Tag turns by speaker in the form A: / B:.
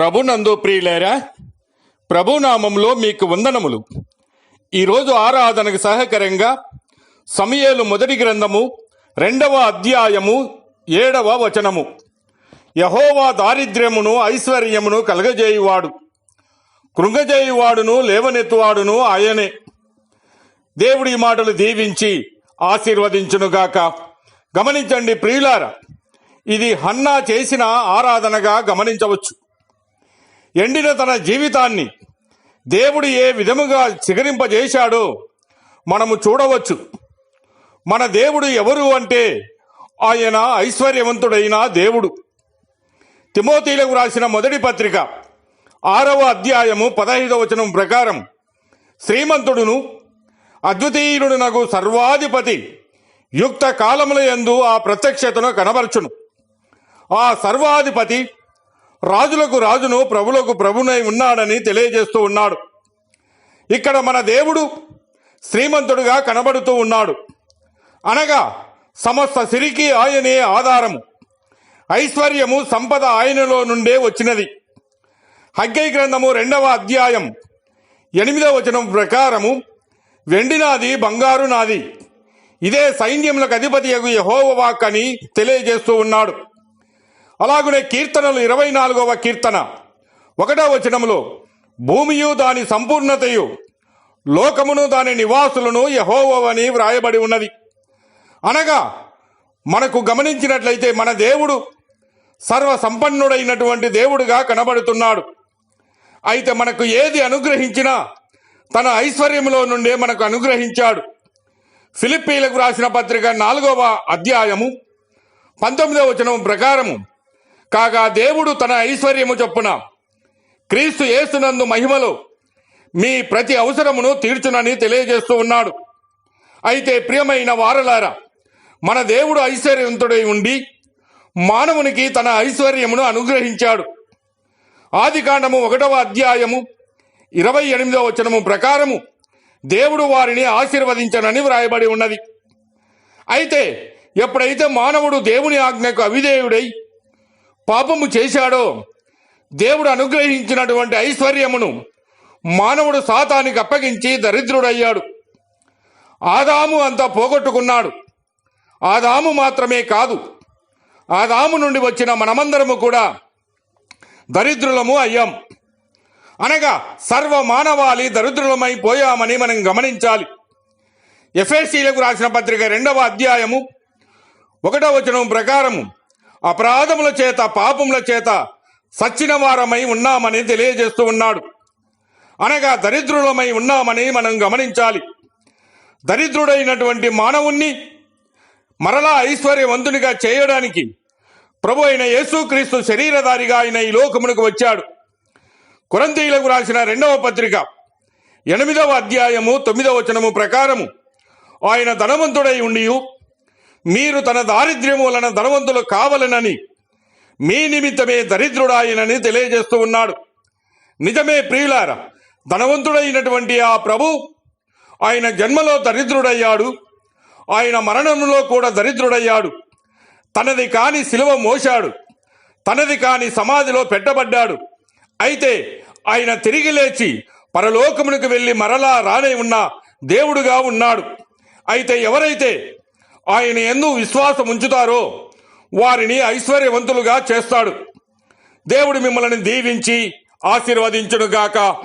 A: ప్రభునందు ప్రియులేరా ప్రభునామంలో మీకు వందనములు. ఈరోజు ఆరాధనకు సహకరంగా సమయేలు మొదటి గ్రంథము రెండవ అధ్యాయము ఏడవ వచనము. యహోవా దారిద్ర్యమును ఐశ్వర్యమును కలగజేయువాడు. కృంగజేయువాడును లేవనెత్తువాడును ఆయనే. దేవుడి మాటలు దీవించి ఆశీర్వదించునుగాక. గమనించండి ప్రియులార ఇది హన్నా చేసిన ఆరాధనగా గమనించవచ్చు. ఎండిన తన జీవితాన్ని. దేవుడు ఏ విధముగా చిగరింపజేశాడో మనము చూడవచ్చు. మన దేవుడు ఎవరు అంటే ఆయన ఐశ్వర్యవంతుడైన దేవుడు. తిమోతీలకు రాసిన మొదటి పత్రిక ఆరవ అధ్యాయము పదహైదవ వచనం ప్రకారం శ్రీమంతుడును అద్వితీయుడు నగు సర్వాధిపతి యుక్త కాలముల యందు ఆ ప్రత్యక్షతను కనబరచును. ఆ సర్వాధిపతి రాజులకు రాజును ప్రభులకు ప్రభునై ఉన్నాడని తెలియజేస్తూ ఉన్నాడు. ఇక్కడ మన దేవుడు శ్రీమంతుడుగా కనబడుతూ ఉన్నాడు. అనగా సమస్త సిరికి ఆయనే ఆధారము. ఐశ్వర్యము సంపద ఆయనలో నుండే వచ్చినది. హగ్గై గ్రంథము రెండవ అధ్యాయం ఎనిమిదవ వచనం ప్రకారము వెండి నాది బంగారు నాది. ఇదే సైన్యములకు అధిపతి యహోవ వాక్ అని తెలియజేస్తూ ఉన్నాడు. అలాగనే కీర్తనలు ఇరవై నాలుగవ కీర్తన. ఒకటవ వచనములో భూమియు దాని సంపూర్ణతయు లోకమును దాని నివాసులను యహోవని వ్రాయబడి ఉన్నది. అనగా మనకు గమనించినట్లయితే మన దేవుడు సర్వ సంపన్నుడైనటువంటి దేవుడుగా కనబడుతున్నాడు. అయితే మనకు ఏది అనుగ్రహించినా తన ఐశ్వర్యంలో నుండే మనకు అనుగ్రహించాడు. ఫిలిప్పీలకు రాసిన పత్రిక నాలుగవ అధ్యాయము పంతొమ్మిదవ వచనం ప్రకారము కాగా దేవుడు తన ఐశ్వర్యము చొప్పున క్రీస్తు యేసునందు మహిమలో మీ ప్రతి అవసరమును తీర్చునని తెలియజేస్తూ ఉన్నాడు. అయితే ప్రియమైన వారలారా మన దేవుడు ఐశ్వర్యవంతుడై ఉండి మానవునికి తన ఐశ్వర్యమును అనుగ్రహించాడు. ఆది కాండము ఒకటవ అధ్యాయము ఇరవై ఎనిమిదవ వచనము ప్రకారము దేవుడు వారిని ఆశీర్వదించనని వ్రాయబడి ఉన్నది. అయితే ఎప్పుడైతే మానవుడు దేవుని ఆజ్ఞకు అవిధేయుడై పాపము చేశాడో దేవుడు అనుగ్రహించినటువంటి ఐశ్వర్యమును మానవుడు సాతానికి అప్పగించి దరిద్రుడయ్యాడు. ఆదాము అంతా పోగొట్టుకున్నాడు. ఆదాము మాత్రమే కాదు ఆదాము నుండి వచ్చిన మనమందరము కూడా దరిద్రులము అయ్యాం. అనగా సర్వ మానవాళి దరిద్రులమై పోయామని మనం గమనించాలి. ఎఫ్ఎస్సీలకు రాసిన పత్రిక రెండవ అధ్యాయము ఒకటవ వచనం ప్రకారము అపరాధముల చేత పాపముల చేత సచ్చిన వారమై ఉన్నామని తెలియజేస్తూ ఉన్నాడు. అనగా దరిద్రులమై ఉన్నామని మనం గమనించాలి. దరిద్రుడైనటువంటి మానవుణ్ణి మరలా ఐశ్వర్యవంతునిగా చేయడానికి ప్రభు అయిన యేసుక్రీస్తు శరీరధారిగా ఆయన ఈ లోకమునకు వచ్చాడు. కురంతీలకు రాసిన రెండవ పత్రిక ఎనిమిదవ అధ్యాయము తొమ్మిదవ వచనము ప్రకారము ఆయన ధనవంతుడై ఉండి మీరు తన దారిద్ర్యము వలన ధనవంతులు కావలనని మీ నిమిత్తమే దరిద్రుడాయనని తెలియజేస్తూ ఉన్నాడు. నిజమే ప్రియులార ధనవంతుడైనటువంటి ఆ ప్రభు ఆయన జన్మలో దరిద్రుడయ్యాడు. ఆయన మరణంలో కూడా దరిద్రుడయ్యాడు. తనది కాని శిలువ మోశాడు. తనది కాని సమాధిలో పెట్టబడ్డాడు. అయితే ఆయన తిరిగి లేచి పరలోకమునికి వెళ్ళి మరలా రానే ఉన్న దేవుడుగా ఉన్నాడు. అయితే ఎవరైతే ఆయన ఎందు విశ్వాసం ఉంచుతారో వారిని ఐశ్వర్యవంతులుగా చేస్తాడు. దేవుడు మిమ్మల్ని దీవించి ఆశీర్వదించునుగాక.